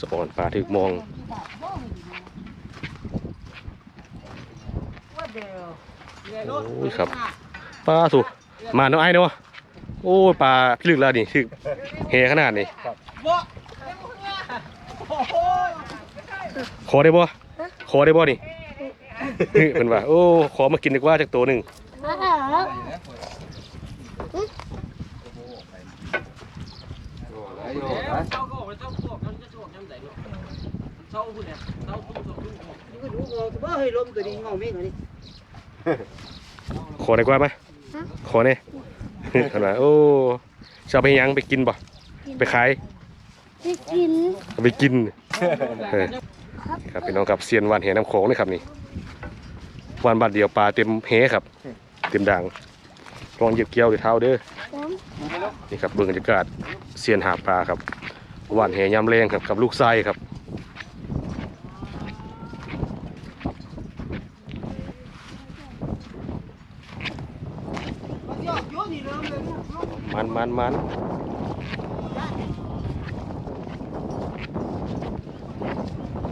สะอ่อนปลาถึกมองโอ้ยครับปลาถูกมาเนาะไอ้เนาะโอ้ยปลาพิลึกแล้วนี่ถึกเฮขนาดนี้ขอได้บ่ขอได้บ่นี่นี่เป็นว่าโอ้ขอมากินดีกว่าจากตัวหนึ่ง บ่ให้ลมตัวนี้งอไม่เหรอนี่ ขอได้กว่าไหมขอเนี่ยเป็นว่าโอ้จะเอาไปยังไปกินบ่ไปขายไปกินเอาไปกินเออครับพี่น้องครับเซียนวานแหน้ำโขงนี่ครับนี่วานบาดเดียวปลาเต็มแหครับ เต็มด่างลองเหยียบเกี้ยวด้วยเท้าเด้อผมนี่ครับเบื้องบรรยากาศเซียนหาปลาครับหวานแหยามแรงครับกับลูกไส้ครับ มันมัน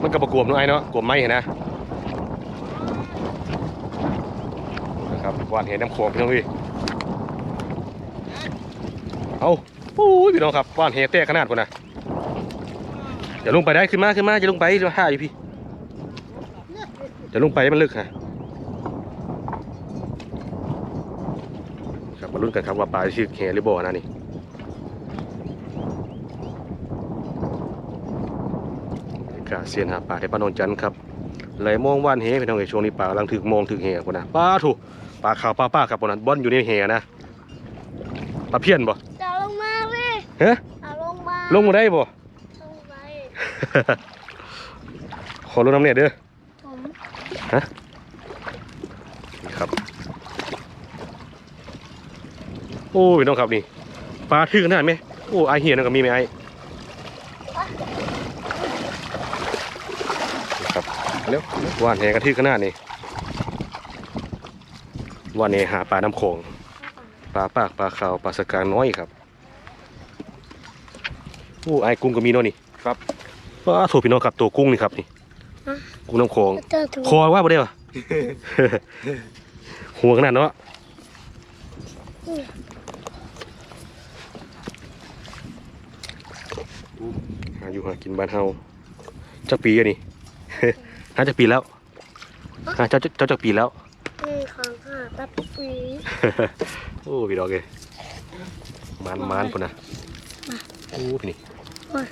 มันกระปกวมนาะไอ้เนาะกวมไม้เห็นนะนะครับวานเห็นน้ำโขงพี่น้องพี่เอาโอ้ยพี่น้องครับวานเห็นเตะขนาดคนนะอย่าลงไปได้ขึ้นมาขึ้นมาอย่าลงไปเดี๋ยวห้าอยู่พี่อย่าลงไปมันลึกฮะ รับมาลุ้นกันครับว่าปลาชื่อแฮหรือบ่นะนี่กาเซียนหาปลาที่บ้านโนนจันทร์ครับไหลมองว่านเฮพี่น้องเอ๋ยช่วงนี้ปลากำลังถึกมองถึกเฮคนนะปลาถูกปลาขาวปลาป้าครับคนนั้นบอนอยู่ในเฮนะปลาเพี้ยนบ่จะลงมาเลยฮะเอาลงมาลงมาได้บ่ลงไปขอลงน้ำเนี่ยเด้อผมนี่ครับ โอ้พี่น้องครับนี่ปลาถึกขนาดไหมโอ้ไอเหียนั่นก็มีไหมไอนี่ครับเร็วว่านแหกระทึกขนาดนี้ว่านแหหาปลาน้ำโขงปลาปากปลาขาวปลาสกางน้อยครับโอ้ไอ้กุ้งก็มีเนาะนี่ครับว้าโถพี่น้องครับตัวกุ้งนี่ครับนี่กุ้งน้ำโขงเจอถูกคอว่าบ่ได้ปะหัวขนาดเนาะ หาอยู่หากินบ้านเฮาจักปีอะนี่หาจักปีแล้วหาเจ้าเจ้าจักปีแล้วนี่ของข้าตับปีโอ้พี่ดอกเลยมันมันปุ่นนะโอ้พี่นี่โอ้ย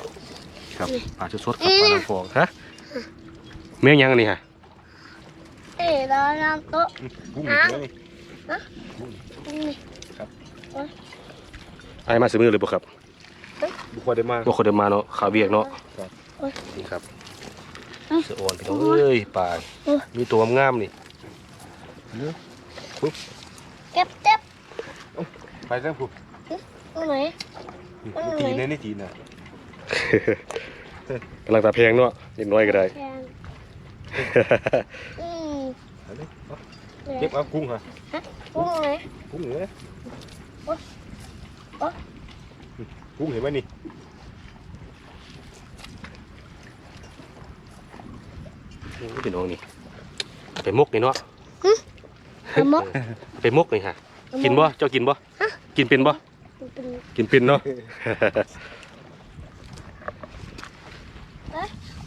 ครับปลาชุดสดครับปลาน้ำฟองฮะเมี่ยงยังอันนี่ฮะเอ๋เรานำโต๊ะกุ้งฮะเลยนี่ ไอ้มาซื้อมือเลยบ่ครับ บุคคลได้มากบ่คนเดินมาเนาะขาเวียกเนาะครับนี่ครับเอ้ยเสืออ่อนพี่น้องเอ้ยปลาเอ้ยมีตัวงามๆนี่เก็บเจ็บไปแล้วผู้ตรงไหนตีนในตีนน่ะกำลังตาแพงเนาะนิดน้อยก็ได้แทงอืมเก็บเอากุ้งฮะกุ้งไหนกุ้งเหนือโอ๊ยโอ๊ย กุ้งเห็นไหมนี่โอ้ยพี่น้องนี่เอาไปมกนี่เนาะเอามกเอาไปมกนี่ฮะกินบ่เจ้ากินบ่กินเป็นบ่เป็นกินเป็นเนาะ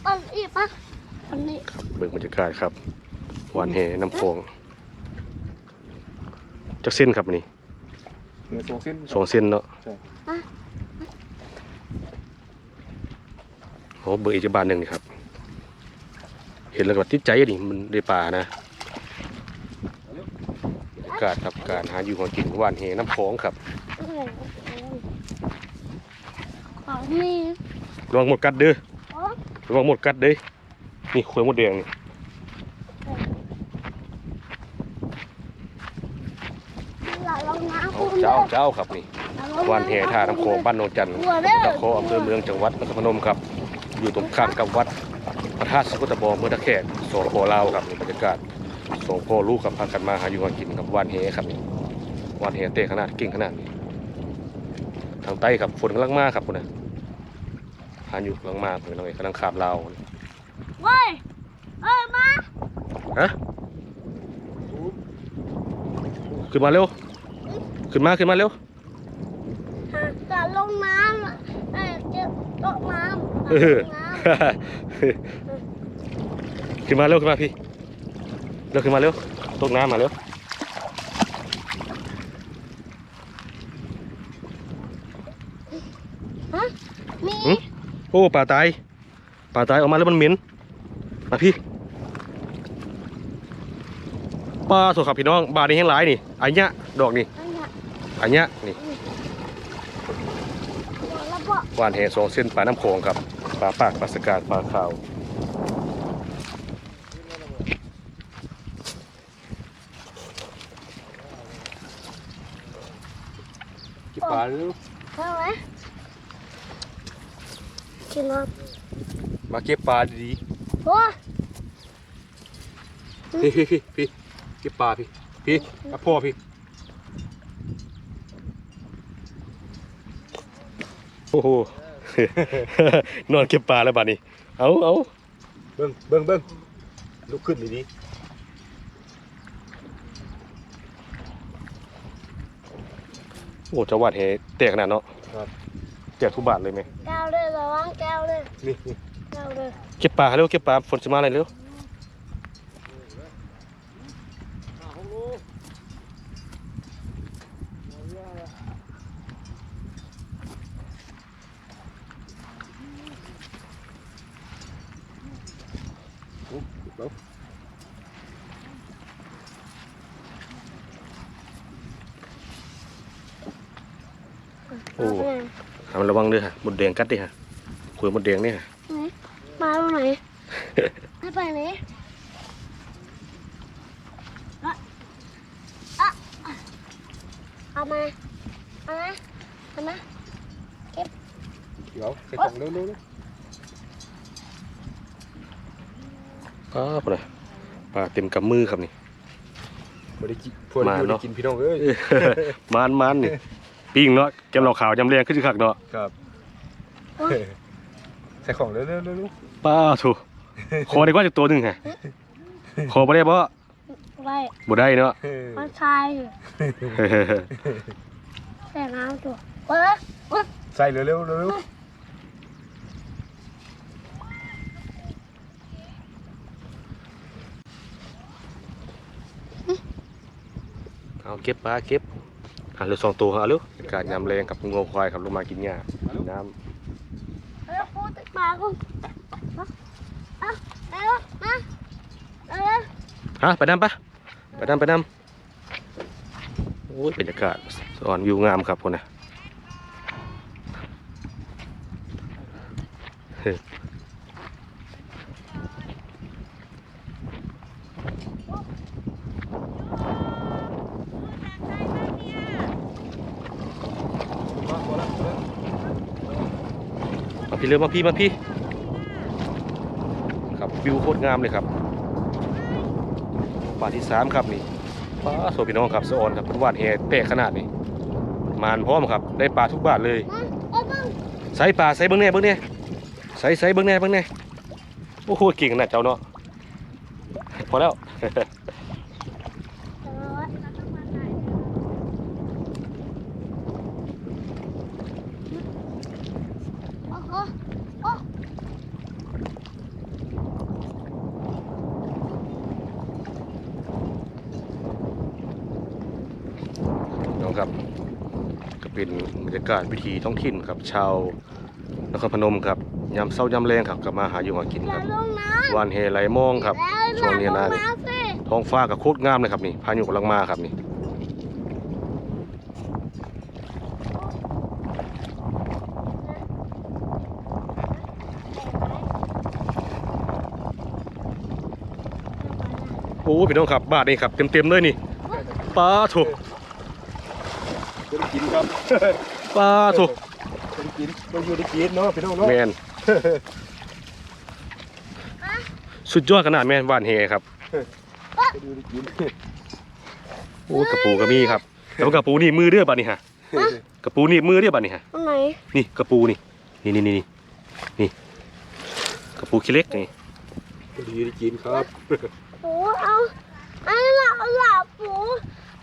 อันอีกปะอันนี้เบิ่งบรรยากาศครับหวานแหน้ำโขงจักเส้นครับอันนี่เหนือสองเส้นสองเส้นเนาะ ใช่ โอ้เบิ่งอีกจักบานหนึ่งนี่ครับ เห็นแล้วก็ติดใจอะนี่มันได้ปลานะบรรยากาศครับการหาอยู่หากินหวานแหน้ำโขงครับของนี่ระวังหมดกัดเด้ออ๋อระวังหมดกัดเด้อนี่ขวยหมดแดงนี่เราลงน้ำเอาคุณเจ้าเจ้าครับนี่หวานแหท่าน้ำโขงบ้านโนนจันทร์ตะโคอำเภอเมืองจังหวัดนครพนมครับ อยู่ตรงข้ามกับวัดพระธาตุสุกตะบองเมืองตะแคกสองพอลาวครับนี่บรรยากาศสองพ่อลูกกับพากันมาหาอยู่หากินกับหวานแหครับนี่หวานแหเตะขนาดเก่งขนาดนี้ทางใต้ครับฝนกำลังมาครับคุณนะหานอยู่กำลังมาพี่น้องเอ้ยกำลังขาบลาวเว้ยเอ้ยมาฮะขึ้นมาเร็ว ขึ้นมาขึ้นมาเร็วจะลงน้ำ เอ้ยจะตกน้ำเออลงน้ำขึ้นมาเร็วขึ้นมาพี่เร็วขึ้นมาเร็วตกน้ำมาเร็วฮะมีหึโอ้ปลาตายปลาตายออกมาแล้วมันเหม็นมาพี่ปลาสดครับพี่น้องบาดนี้แห้งหลายนี่อันเนี้ยดอกนี่อันเนี้ยอันเนี้ยนี่เดี๋ย วเราบอกหวานแหสองเส้นปลาน้ำโขงครับปลาปากปลาสกาดปลาขาวกินปลาเร็วใช่ไหมกินน้มาเก็บปลาดีำโอ้ยๆพี่พี่พี่พี่เก็บปลาพี่พี่กับพ่อพี่ อ้โห นอนเก็บปลาแล้วบาดนี้ เอาเอาเบิ้งเบิ้งเบิ้งลุกขึ้นดีโอ้จะหวานแหแตกขนาดเนาะๆครับแตกทุกบาทเลยไหมแก้วเลยระวังแก้วเลยนี่นี่แก้วเลยเก็บปลาเร็วเก็บปลาฝนจะมาอะไรเร็วแล้ว โอ้ทำระวังด้วยฮะหมดแดงกัดดิฮะคุยหมดแดงเนี่ยฮะไหนมาตรงไหนให้ไปไหนอะอะเอามา เอามาเอามาเดี๋ยวใส่กล่องเร็วๆเร็วอ้าวพุ่นน่ะปลาเต็มกำมือครับนี่ๆบ่ได้กินพวกมานี้บ่เนาะได้กินพี่น้องเอ้ยมานมันนี่ ปิ้งเนาะแกมเหล่าขาวยำแรงขึ้นสิคักเนาะครับใส่ของเร็วๆเร็วๆเร็วป้าถูขอได้กว่าจากตัวหนึงฮะขอบ่ได้บ่ไว้บ่ได้เนาะๆเฮ้ยมันชายอยู่แต่น้ำตัวเว้ยเว้ยใส่เร็วๆเร็วเอาเก็บปลาเก็บ อะเหลือสองตัวเอาเร็วเป็นการยำแรงกับงัวควายครับลงมากินหญ้ากินน้ำเอ้ยพูดติดปากกูเอาเอาเอามาเอาเลยฮะไปน้ำปะไปน้ำไปน้ำโอ้ยบรรยากาศสอนวิวงามครับคนน่ะเฮ้ย ๆมาพอแล้วพอแล้ว มา พี่เร็วมาพี่มาพี่ ครับวิวโคตรงามเลยครับป่าที่สามครับนี่ป้าโซพี่น้องครับสะออนครับเป็นวาดแห่แตกขนาดนี้มานพร้อมครับ ได้ปลาทุกบาทเลยใส่ปลาใส่เบิ้งแน่เบิ้งแน่ใส่ใส่เบิ้งแน่เบิ้งแน่โอ้โหเก่งนาดเจ้าเนาะพอแล้ว เอาไว้โอ้โหโอ้ น้อง ครับ ก็เป็นบรรยากาศวิถีท้องถิ่นครับ ชาวนครพนมครับยามเช้ายามแรงครับกลับมาหาอยู่หากินอคย่ารับลงน้ำวานเฮไหลมองครับแล้วช่วงนี้นะอย่าลนี่งำสิท้องฟ้าก็โคตรงามเลยครับนี่พายุกำลังมาครับนี่โอ้พี่น้องครับบาทนี่ครับเต็มๆเลยนี่ปลาถูกบ่ได้กิน ครับปลาถูกบ่ได้กินบ่อยู่ได้กินเนาะพี่น้องเนาะแมนสุดยอดขนาดแมนวานเฮครับบ่อยู่ได้กินโอ้กระปูกระมีครับแล้วกระปูนี่มือเรียบบัดนี่ฮะกระปูนี่มือเรียบบัดนี่ฮะตรงไหนนี่กระปูนี่นี่นี่นี่นี่นี่กระปูขี้เล็กนี่พอดีได้กินครับปูเอาเอาหลับหลับปู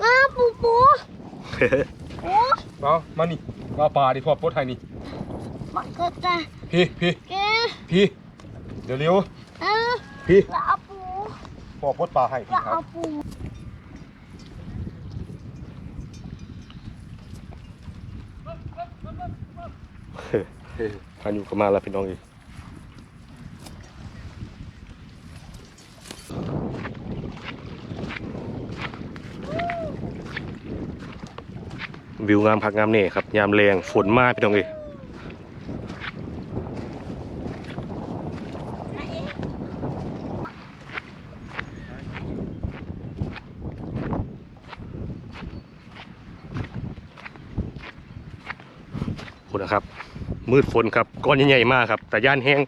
หลับปูปูปู เอามานี่มาปลาดิพ่อปลดให้นี่บักกะตาพี่พี่แกพี่เดี๋ยวเร็วเอาพี่หลับปูพ่อปลดปลาให้หพี่คลัรับบปูพายุก็มาแล้วพี่น้องอีก วิวงามพักงามเน่ครับ ยามแรงฝนมาพี่น้องเอีกคุณนะครับ มืดฝนครับก้อนใหญ่ๆมากครับ แต่ย่านแห้ง